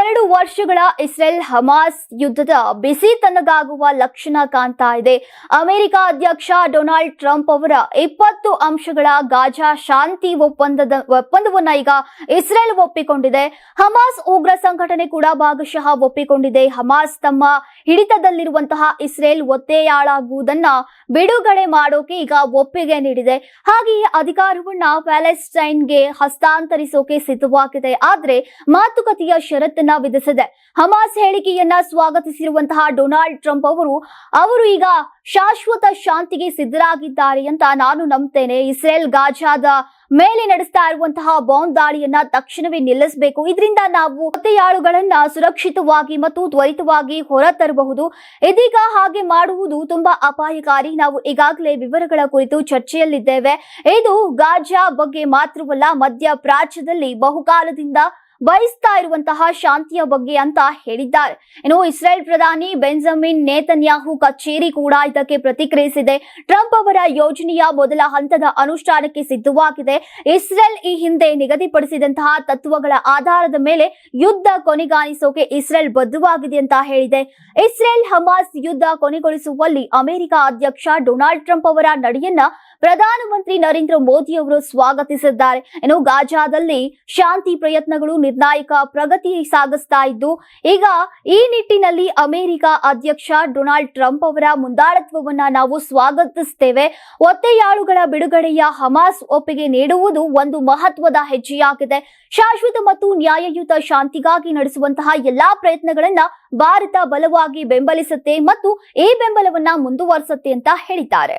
ಎರಡು ವರ್ಷಗಳ Israel Hamas ಯುದ್ಧದ ಬಿಸಿ ತನ್ನದಾಗುವ ಲಕ್ಷಣ ಕಾಣ್ತಾ ಇದೆ. ಅಮೆರಿಕ ಅಧ್ಯಕ್ಷ ಡೊನಾಲ್ಡ್ ಟ್ರಂಪ್ ಅವರ ಇಪ್ಪತ್ತು ಅಂಶಗಳ ಗಾಜಾ ಶಾಂತಿ ಒಪ್ಪಂದದ ಒಪ್ಪಂದವನ್ನ ಈಗ ಇಸ್ರೇಲ್ ಒಪ್ಪಿಕೊಂಡಿದೆ. ಹಮಾಸ್ ಉಗ್ರ ಸಂಘಟನೆ ಕೂಡ ಭಾಗಶಃ ಒಪ್ಪಿಕೊಂಡಿದೆ. ಹಮಾಸ್ ತಮ್ಮ ಹಿಡಿತದಲ್ಲಿರುವಂತಹ ಇಸ್ರೇಲ್ ಒತ್ತೆಯಾಳಾಗುವುದನ್ನ ಬಿಡುಗಡೆ ಮಾಡೋಕೆ ಈಗ ಒಪ್ಪಿಗೆ ನೀಡಿದೆ. ಹಾಗೆಯೇ ಅಧಿಕಾರವನ್ನ ಪ್ಯಾಲೆಸ್ಟೈನ್ಗೆ ಹಸ್ತಾಂತರಿಸೋಕೆ ಸಿದ್ಧವಾಗಿದೆ. ಆದ್ರೆ ಮಾತುಕತೆಯ ಷರತ್ತನ್ನ ವಿಧಿಸಿದೆ ಹಮಾಸ್ ಹೇಳಿಕೆಯನ್ನ ಸ್ವಾಗತಿಸಿರುವಂತಹ ಡೊನಾಲ್ಡ್ ಟ್ರಂಪ್ ಅವರು ಅವರು ಈಗ ಶಾಶ್ವತ ಶಾಂತಿಗೆ ಸಿದ್ಧರಾಗಿದ್ದಾರೆ ಅಂತ ನಾನು ನಂಬ್ತೇನೆ. ಇಸ್ರೇಲ್ ಗಾಜಾದ ಮೇಲೆ ನಡೆಸ್ತಾ ಇರುವಂತಹ ಬಾಂಬ್ ದಾಳಿಯನ್ನ ತಕ್ಷಣವೇ ನಿಲ್ಲಿಸಬೇಕು. ಇದರಿಂದ ನಾವು ಮತೆಯಾಳುಗಳನ್ನ ಸುರಕ್ಷಿತವಾಗಿ ಮತ್ತು ತ್ವರಿತವಾಗಿ ಹೊರತರಬಹುದು. ಇದೀಗ ಹಾಗೆ ಮಾಡುವುದು ತುಂಬಾ ಅಪಾಯಕಾರಿ. ನಾವು ಈಗಾಗಲೇ ವಿವರಗಳ ಕುರಿತು ಚರ್ಚೆಯಲ್ಲಿದ್ದೇವೆ. ಇದು ಗಾಜಾ ಬಗ್ಗೆ ಮಾತ್ರವಲ್ಲ ಮಧ್ಯ ಪ್ರಾಚ್ಯದಲ್ಲಿ ಬಹುಕಾಲದಿಂದ ಬಯಸ್ತಾ ಇರುವಂತಹ ಶಾಂತಿಯ ಬಗ್ಗೆ ಅಂತ ಹೇಳಿದ್ದಾರೆ. ಇನ್ನು ಇಸ್ರೇಲ್ ಪ್ರಧಾನಿ ಬೆಂಜಮಿನ್ ನೇತನ್ಯಾಹು ಕಚೇರಿ ಕೂಡ ಇದಕ್ಕೆ ಪ್ರತಿಕ್ರಿಯಿಸಿದೆ. ಟ್ರಂಪ್ ಅವರ ಯೋಜನೆಯ ಮೊದಲ ಹಂತದ ಅನುಷ್ಠಾನಕ್ಕೆ ಸಿದ್ಧವಾಗಿದೆ. ಇಸ್ರೇಲ್ ಈ ಹಿಂದೆ ನಿಗದಿಪಡಿಸಿದಂತಹ ತತ್ವಗಳ ಆಧಾರದ ಮೇಲೆ ಯುದ್ಧ ಕೊನೆಗಾಣಿಸೋಕೆ ಇಸ್ರೇಲ್ ಬದ್ಧವಾಗಿದೆ ಅಂತ ಹೇಳಿದೆ. ಇಸ್ರೇಲ್ ಹಮಾಸ್ ಯುದ್ಧ ಕೊನೆಗೊಳಿಸುವಲ್ಲಿ ಅಮೆರಿಕ ಅಧ್ಯಕ್ಷ ಡೊನಾಲ್ಡ್ ಟ್ರಂಪ್ ಅವರ ನಡೆಯನ್ನ ಪ್ರಧಾನಮಂತ್ರಿ ನರೇಂದ್ರ ಮೋದಿ ಅವರು ಸ್ವಾಗತಿಸಿದ್ದಾರೆ. ಇನ್ನು ಗಾಜಾದಲ್ಲಿ ಶಾಂತಿ ಪ್ರಯತ್ನಗಳು ನಿರ್ಣಾಯಕ ಪ್ರಗತಿ ಸಾಗಿಸ್ತಾ ಇದ್ದು, ಈಗ ಈ ನಿಟ್ಟಿನಲ್ಲಿ ಅಮೆರಿಕ ಅಧ್ಯಕ್ಷ ಡೊನಾಲ್ಡ್ ಟ್ರಂಪ್ ಅವರ ಮುಂದಾಳತ್ವವನ್ನ ನಾವು ಸ್ವಾಗತಿಸ್ತೇವೆ. ಒತ್ತೆಯಾಳುಗಳ ಬಿಡುಗಡೆಯ ಹಮಾಸ್ ಒಪ್ಪಿಗೆ ನೀಡುವುದು ಒಂದು ಮಹತ್ವದ ಹೆಜ್ಜೆಯಾಗಿದೆ. ಶಾಶ್ವತ ಮತ್ತು ನ್ಯಾಯಯುತ ಶಾಂತಿಗಾಗಿ ನಡೆಸುವಂತಹ ಎಲ್ಲಾ ಪ್ರಯತ್ನಗಳನ್ನ ಭಾರತ ಬಲವಾಗಿ ಬೆಂಬಲಿಸುತ್ತೆ ಮತ್ತು ಈ ಬೆಂಬಲವನ್ನ ಮುಂದುವರಿಸುತ್ತೆ ಅಂತ ಹೇಳಿದ್ದಾರೆ.